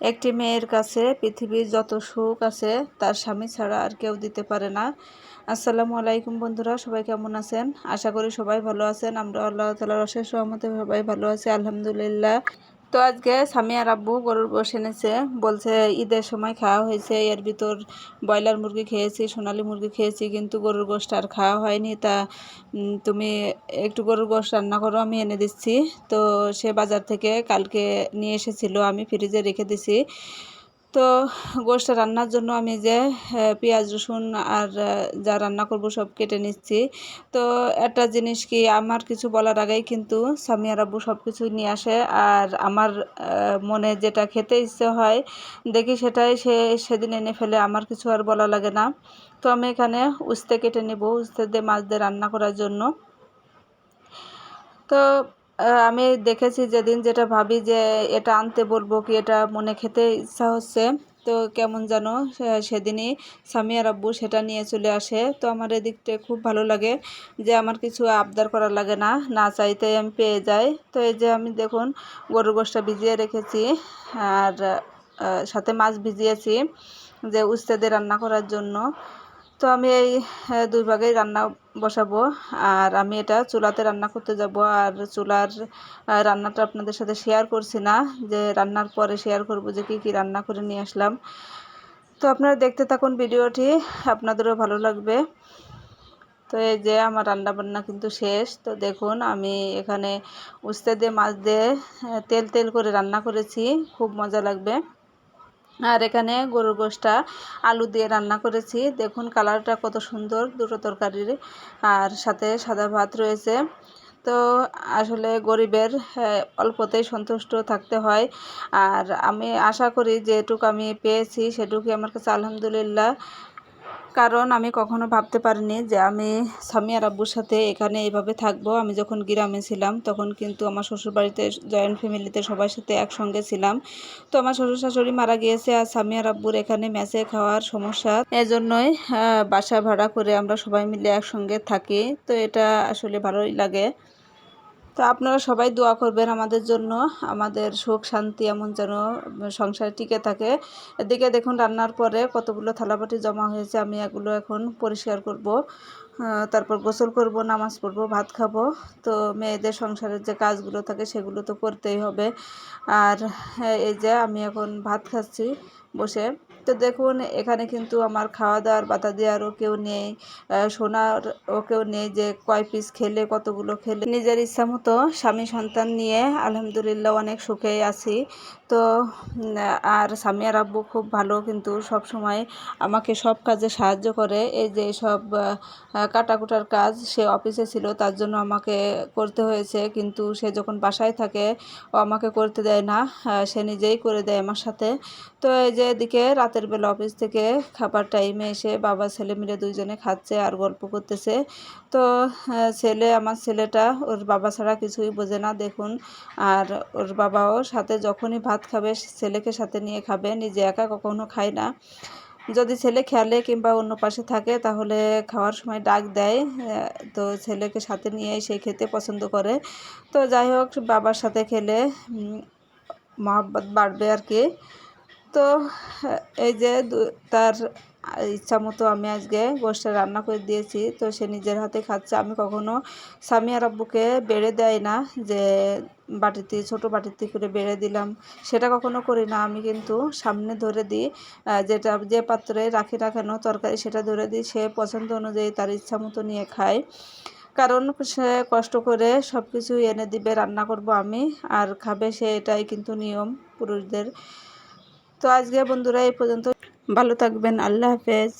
একটি মেয়ের কাছে পৃথিবীর যত সুখ আছে, তার স্বামী ছাড়া আর কেউ দিতে পারে না। আসসালামু আলাইকুম বন্ধুরা, সবাই কেমন আছেন? আশা করি সবাই ভালো আছেন। আমরা আল্লাহ তালার অশেষ সহমতে সবাই ভালো আছি, আলহামদুলিল্লাহ। তো আজকে স্বামী আর আব্বু গরুর গোশ এনেছে। বলছে, ঈদের সময় খাওয়া হয়েছে, এর ভিতর ব্রয়লার মুরগি খেয়েছি, সোনালি মুরগি খেয়েছি, কিন্তু গরুর গোশটা আর খাওয়া হয়নি। তা তুমি একটু গরুর গোশ রান্না করো, আমি এনে দিচ্ছি। তো সে বাজার থেকে কালকে নিয়ে এসেছিল, আমি ফ্রিজে রেখে দিছি। তো গোশটা রান্নার জন্য আমি যে পেঁয়াজ, রসুন আর যা রান্না করব সব কেটে নিচ্ছি। তো একটা জিনিস কি, আমার কিছু বলার আগেই কিন্তু স্বামী আর আব্বু সব কিছু নিয়ে আসে আর আমার মনে যেটা খেতে ইচ্ছে হয়, দেখি সেটাই সে সেদিন এনে ফেলে, আমার কিছু আর বলা লাগে না। তো আমি এখানে উস্তে কেটে নেব, উস্তে দিয়ে মাছ দিয়ে রান্না করার জন্য। তো আমি দেখেছি যেদিন যেটা ভাবি যে এটা আনতে বলব কি এটা মনে খেতে ইচ্ছা হচ্ছে, তো কেমন যেন সেদিনই স্বামী আর আব্বু সেটা নিয়ে চলে আসে। তো আমার এদিকটা খুব ভালো লাগে যে আমার কিছু আবদার করা লাগে না না চাইতে আমি পেয়ে যাই। তো এই যে আমি দেখুন গরুর গোশটা ভিজিয়ে রেখেছি আর সাথে মাছ ভিজিয়েছি যে উস্তে রান্না করার জন্য। তো আমি এই দুই ভাগেই রান্না বসাবো। আর আমি এটা চুলাতে রান্না করতে যাব। আর চুলার রান্নাটা আপনাদের সাথে শেয়ার করছি না, যে রান্নার পরে শেয়ার করব যে কি কি রান্না করে নিয়ে আসলাম। তো আপনারা দেখতে থাকুন ভিডিওটি, আপনাদেরও ভালো লাগবে। তো এই যে আমার রান্না বান্না কিন্তু শেষ। তো দেখুন, আমি এখানে উস্তে দিয়ে, মাছ দিয়ে তেল তেল করে রান্না করেছি। খুব মজা লাগবে। আর এখানে গরুর গোশটা আলু দিয়ে রান্না করেছি। দেখুন কালারটা কত সুন্দর দুটো তরকারির আর সাথে সাদা ভাত রয়েছে। তো আসলে গরিবের আহ, অল্পতেই সন্তুষ্ট থাকতে হয়। আর আমি আশা করি যেটুকু আমি পেয়েছি সেটুকুই আমার কাছে আলহামদুলিল্লাহ। কারণ আমি কখনো ভাবতে পারিনি যে আমি স্বামী আর আব্বুর সাথে এখানে এইভাবে থাকব। আমি যখন গ্রামে ছিলাম তখন কিন্তু আমার শ্বশুরবাড়িতে জয়েন্ট ফ্যামিলিতে সবার সাথে একসঙ্গে ছিলাম। তো আমার শ্বশুর শাশুড়ি মারা গিয়েছে আর স্বামী আর আব্বুর এখানে মেসে খাওয়ার সমস্যা। এজন্যই বাসা ভাড়া করে আমরা সবাই মিলে একসঙ্গে থাকি। তো এটা আসলে ভালোই লাগে। তো আপনারা সবাই দোয়া করবেন আমাদের জন্য আমাদের সুখ শান্তি এমন যেন সংসারে টিকে থাকে। এদিকে দেখুন রান্নার পরে কতগুলো থালাবাটি জমা হয়েছে আমি এগুলো এখন পরিষ্কার করব। তারপর গোসল করব নামাজ পড়ব ভাত খাব। তো মেয়েদের সংসারের যে কাজগুলো থাকে সেগুলো তো করতেই হবে। আর হ্যাঁ, এই যে আমি এখন ভাত খাচ্ছি বসে। তো দেখুন, এখানে কিন্তু আমার খাওয়া দাওয়ার বাতা দেওয়ারও কেউ নেই। শোনার ও কেউ নেই যে কয় পিস খেলে, কতগুলো খেলে। নিজের ইচ্ছা মতো স্বামী সন্তান নিয়ে আলহামদুলিল্লাহ অনেক সুখেই আছি। তো আর স্বামী আর আব্বু খুব ভালো, কিন্তু সব সময় আমাকে সব কাজে সাহায্য করে। এই যে সব কাটাকুটার কাজ সে অফিসে ছিল, তার জন্য আমাকে করতে হয়েছে। কিন্তু সে যখন বাসায় থাকে, ও আমাকে করতে দেয় না। সে নিজেই করে দেয় আমার সাথে। তো এই যে এদিকে রাতের বেলা অফিস থেকে খাবার টাইমে এসে বাবা, ছেলে মিলে দুইজনে খাচ্ছে আর গল্প করতেছে। তো ছেলে, আমার ছেলেটা ওর বাবা ছাড়া কিছুই বোঝে না, দেখুন। আর ওর বাবাও সাথে যখনই ভাত খাবে, ছেলেকে সাথে নিয়ে খাবে, নিজে একা কখনো খায় না। যদি ছেলে খেলে কিংবা অন্য পাশে থাকে, তাহলে খাওয়ার সময় ডাক দেয়। তো ছেলেকে সাথে নিয়ে সে খেতে পছন্দ করে। তো যাই হোক, বাবার সাথে খেলে মহাব্বত বাড়বে আর কি। তো, এই যে তার ইচ্ছা মতো আমি আজকে গোষ্ঠটা রান্না করে দিয়েছি। তো সে নিজের হাতে খাচ্ছে। আমি কখনো স্বামী আর আব্বুকে বেড়ে দেয় না যে বাটিতে, ছোট বাটিতে করে বেড়ে দিলাম। সেটা কখনো করি না। আমি কিন্তু সামনে ধরে দিই যেটা যে পাত্রে রাখি না কেন তরকারি সেটা ধরে দিই। সে পছন্দ অনুযায়ী তার ইচ্ছা মতো নিয়ে খায়। কারণ সে কষ্ট করে সব কিছু এনে দিবে, রান্না করব আমি। আর খাবে সে এটাই কিন্তু নিয়ম পুরুষদের। তো আজকে বন্ধুরা এই পর্যন্ত। ভালো থাকবেন আল্লাহ হাফেজ।